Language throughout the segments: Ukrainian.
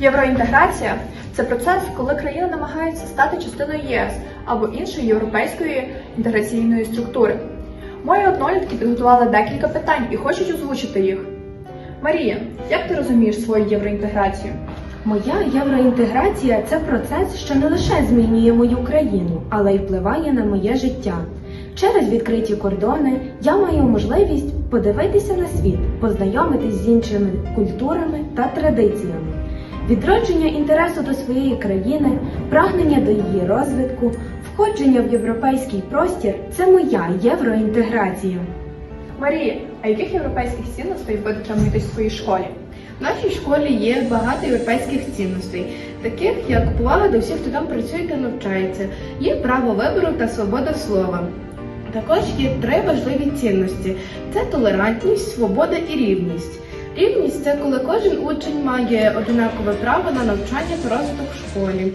Євроінтеграція це процес, коли країна намагається стати частиною ЄС або іншої європейської інтеграційної структури. Мої однолітки підготували декілька питань і хочуть озвучити їх. Марія, як ти розумієш свою євроінтеграцію? Моя євроінтеграція це процес, що не лише змінює мою країну, але й впливає на моє життя. Через відкриті кордони я маю можливість подивитися на світ, познайомитись з іншими культурами та традиціями. Відродження інтересу до своєї країни, прагнення до її розвитку, входження в європейський простір це моя євроінтеграція. Марія, а яких європейських цінностей ви дотримуєтесь в своїй школі? В нашій школі є багато європейських цінностей, таких як повага до всіх, хто там працює та навчається, є право вибору та свобода слова. Також є три важливі цінності: це толерантність, свобода і рівність. Рівність це коли кожен учень має однакове право на навчання та розвиток в школі.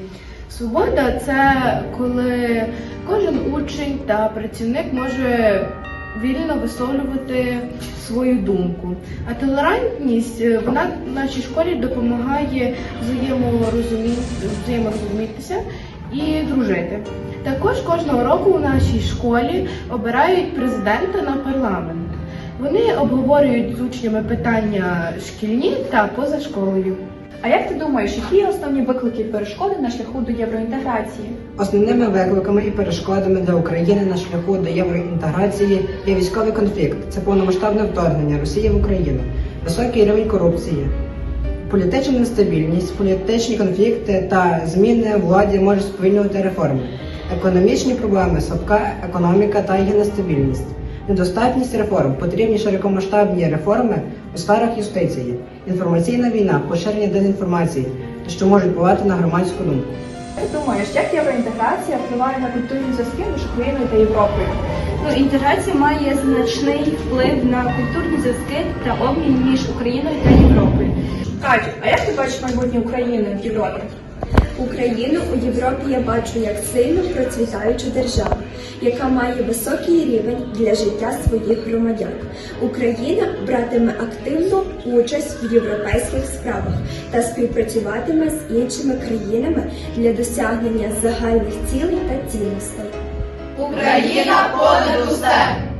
Свобода це коли кожен учень та працівник може вільно висловлювати свою думку. А толерантність е, вона в нашій школі допомагає взаєморозумітися і дружити. Також кожного року у нашій школі обирають президента на парламент. Вони обговорюють з учнями питання шкільні та поза школою. А як ти думаєш, які є основні виклики і перешкоди на шляху до євроінтеграції? Основними викликами і перешкодами для України на шляху до євроінтеграції є військовий конфлікт, це повномасштабне вторгнення Росії в Україну, високий рівень корупції, політична нестабільність, політичні конфлікти та зміни владі можуть сповільнювати реформи, економічні проблеми, слабка економіка та її нестабільність. Недостатність реформ, потрібні широкомасштабні реформи у сферах юстиції, інформаційна війна, поширення дезінформації, що можуть впливати на громадську думку. Ти думаєш, як євроінтеграція впливає на культурні зв'язки між Україною та Європою? Ну, інтеграція має значний вплив на культурні зв'язки та обмін між Україною та Європою. Катю, а як ти бачиш майбутнє України в Європі? Україну у Європі я бачу як сильно процвітаючу державу, яка має високий рівень для життя своїх громадян. Україна братиме активну участь в європейських справах та співпрацюватиме з іншими країнами для досягнення загальних цілей та цінностей. Україна понад усе!